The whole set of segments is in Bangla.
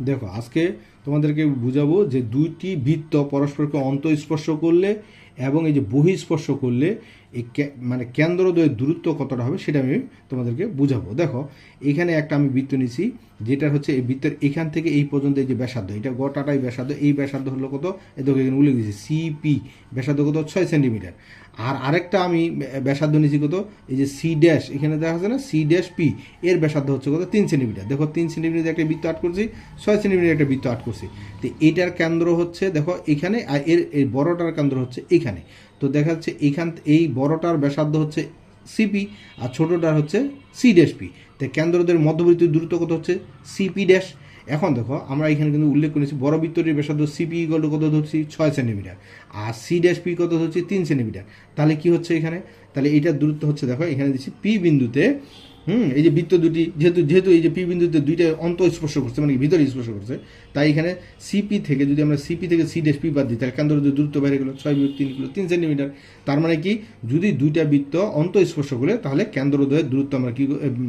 দেখো আজকে তোমাদেরকে বুঝাবো যে দুইটি বৃত্ত পরস্পরকে অন্তঃস্পর্শ করলে এবং এই যে বহিঃস্পর্শ করলে এই মানে কেন্দ্রদ্বয়ের দূরত্ব কতটা হবে সেটা আমি তোমাদেরকে বুঝাবো। দেখো, এখানে একটা আমি বৃত্ত নিছি যেটা হচ্ছে এই বৃত্তের এখান থেকে এই পর্যন্ত এই যে ব্যাসার্ধ, এটা গোটাটাই ব্যাসার্ধ, এই ব্যাসার্ধ হলো কত? এই দেখো এখানে উল্লেখ দিয়েছি সিপি ব্যাসার্ধ কত? ছয় সেন্টিমিটার। আর আরেকটা আমি ব্যাসার্ধ নিয়েছি কত? এই যে সি ড্যাশ এখানে দেখা যাচ্ছে না? সি ড্যাশ পি এর ব্যাসার্ধ হচ্ছে কত? তিন সেন্টিমিটার। দেখো, তিন সেন্টিমিটার একটা বৃত্ত আট করছি, ছয় সেন্টিমিটার একটা বৃত্ত আট করছি। তো এটার কেন্দ্র হচ্ছে, দেখো, এখানে, আর এর এই বড়টার কেন্দ্র হচ্ছে এখানে তো দেখা যাচ্ছে এইখান এই বড়টার ব্যাসার্ধ হচ্ছে সিপি আর ছোটটার হচ্ছে সি ড্যাশ পি তো কেন্দ্রদের মধ্যবর্তী দূরত্ব কত হচ্ছে? সিপি ড্যাশ এখন দেখো, আমরা এখানে কিন্তু উল্লেখ করেছি বড় বৃত্তটির ব্যাসার্ধ সিপি ইগল কত ধরছি? ছয় সেন্টিমিটার। আর সি ড্যাশ পি কত ধরছি? তিন সেন্টিমিটার। তাহলে কি হচ্ছে এখানে? তাহলে এইটার দূরত্ব হচ্ছে, দেখো, এখানে দিচ্ছি পি বিন্দুতে হুম, এই যে বৃত্ত দুটি, যেহেতু যেহেতু এই যে পি বিন্দুতে দুইটা অন্ত স্পর্শ করছে মানে ভিতরে স্পর্শ করছে, তাই এখানে সিপি থেকে, যদি আমরা সিপি থেকে সি ডেস পি বাদ দিই, তাহলে কেন্দ্র দূরত্ব বাইরে গেলো, ছয় বিয়োগ তিন কিলো, তিন সেন্টিমিটার। তার মানে কি, যদি দুইটা বৃত্ত অন্ত স্পর্শ করে, তাহলে কেন্দ্রদ্বয়ের দূরত্ব আমরা কী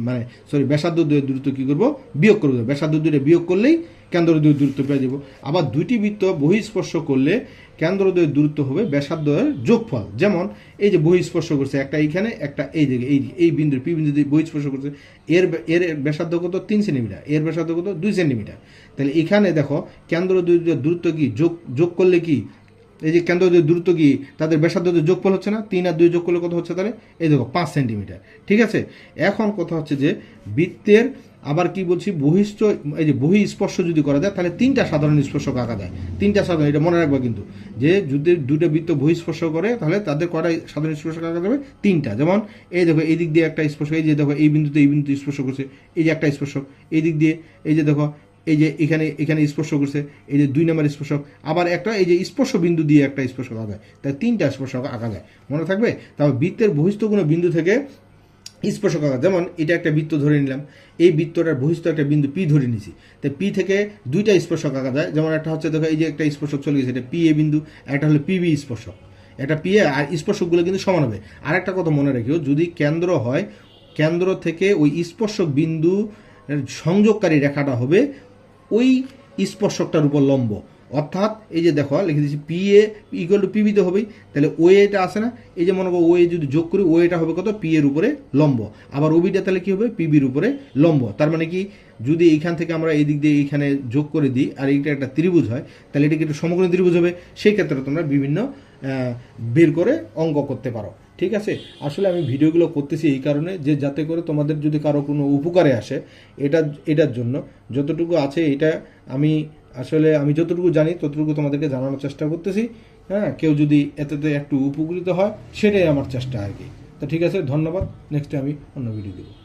মানে সরি ব্যাসার্ধ দ্বয়ের দূরত্ব কী করব? বিয়োগ করব। ব্যাসার্ধ দুইটা বিয়োগ করলেই কেন্দ্রদ্বয়ের দূরত্ব পেয়ে যাব। আবার দুইটি বৃত্ত বহিস্পর্শ করলে কেন্দ্রদ্বয়ের দূরত্ব হবে ব্যাসার্ধের যোগফল। যেমন এই যে বহিস্পর্শ করছে একটা এইখানে, একটা এই দিকে, এই এই বিন্দু পি বিন্দু দিয়ে বহিস্পর্শ করছে, এর এর ব্যাসার্ধ কত? তিন সেন্টিমিটার। এর ব্যাসার্ধ কত? দুই সেন্টিমিটার। তাহলে এখানে দেখো কেন্দ্র দূরত্ব কি? যোগ যোগ করলে কি? এই যে কেন্দ্র দ্বয়ের দূরত্ব কি, তাদের ব্যাসার্ধ যোগফল হচ্ছে না, তিন আর দুই যোগ করলে কত হচ্ছে তাহলে? এই দেখো, পাঁচ সেন্টিমিটার। ঠিক আছে? এখন কথা হচ্ছে যে, বৃত্তের আবার কি বলছি বহিষ্ঠ এই যে বহি স্পর্শ যদি করা যায়, তাহলে তিনটা সাধারণ স্পর্শক আঁকা যায়। তিনটা সাধারণ, এটা মনে রাখবা কিন্তু। যে যদি দুটো বৃত্ত বহিঃস্পর্শ করে, তাহলে তাদের কটা সাধারণ স্পর্শক আঁকা যাবে? তিনটা। যেমন, এই দেখো, এই দিক দিয়ে একটা স্পর্শ এই যে দেখো, এই বিন্দুতে এই বিন্দুতে স্পর্শ করছে এই যে একটা স্পর্শক, এই দিক দিয়ে, এই যে দেখো এই যে এখানে এখানে স্পর্শ করছে, এই যে দুই নম্বর স্পর্শক, আবার একটা এই যে স্পর্শ বিন্দু দিয়ে একটা স্পর্শক আঁকা যায় তাই তিনটা স্পর্শক আঁকা যায়। মনে থাকবে? তারপর বৃত্তের বহিস্থ কোনো বিন্দু থেকে স্পর্শক আঘাত যেমন এটা একটা বৃত্ত ধরে নিলাম। এই বৃত্তটার বহিস্থ একটা বিন্দু পি ধরে নিছি তো পি থেকে দুইটা স্পর্শক আঘাত যায়। যেমন একটা হচ্ছে, দেখো, এই যে একটা স্পর্শক চলে গেছে, এটা পি এ বিন্দু একটা হলো পিবি স্পর্শক। এটা পি এ আর স্পর্শকগুলো কিন্তু সমান হবে। আর একটা কথা মনে রাখিও, যদি কেন্দ্র হয়, কেন্দ্র থেকে ওই স্পর্শক বিন্দু সংযোগকারী রেখাটা হবে ওই স্পর্শকটার উপর লম্ব। অর্থাৎ এই যে দেখো, লিখে দিচ্ছি পি এ ইকুয়াল টু পিবিতে হবেই। তাহলে ও এটা আসে না। এই যে মনে করো ও এ যদি যোগ করি ও এটা হবে কত? পি এর উপরে লম্ব। আবার ওবিটা তাহলে কি হবে? পিবির উপরে লম্ব। তার মানে কি? যদি এইখান থেকে আমরা এই দিক দিয়ে এইখানে যোগ করে দিই আর এইটা একটা ত্রিভুজ হয়, তাহলে এটা কি একটা সমগ্র ত্রিভুজ হবে। সেই ক্ষেত্রে তোমরা বিভিন্ন বের করে অঙ্ক করতে পারো। ঠিক আছে? আসলে আমি ভিডিওগুলো করতেছি এই কারণে যে যাতে করে তোমাদের যদি কারও কোনো উপকারে আসে, এটা, এটার জন্য যতটুকু আছে এটা আমি আসলে আমি যতটুকু জানি ততটুকু তোমাদেরকে জানানোর চেষ্টা করতেছি। হ্যাঁ কেউ যদি এতেতে একটু উপকৃত হয়, সেটাই আমার চেষ্টা আর কি। তো ঠিক আছে, ধন্যবাদ। নেক্সটে আমি অন্য ভিডিও দেবো।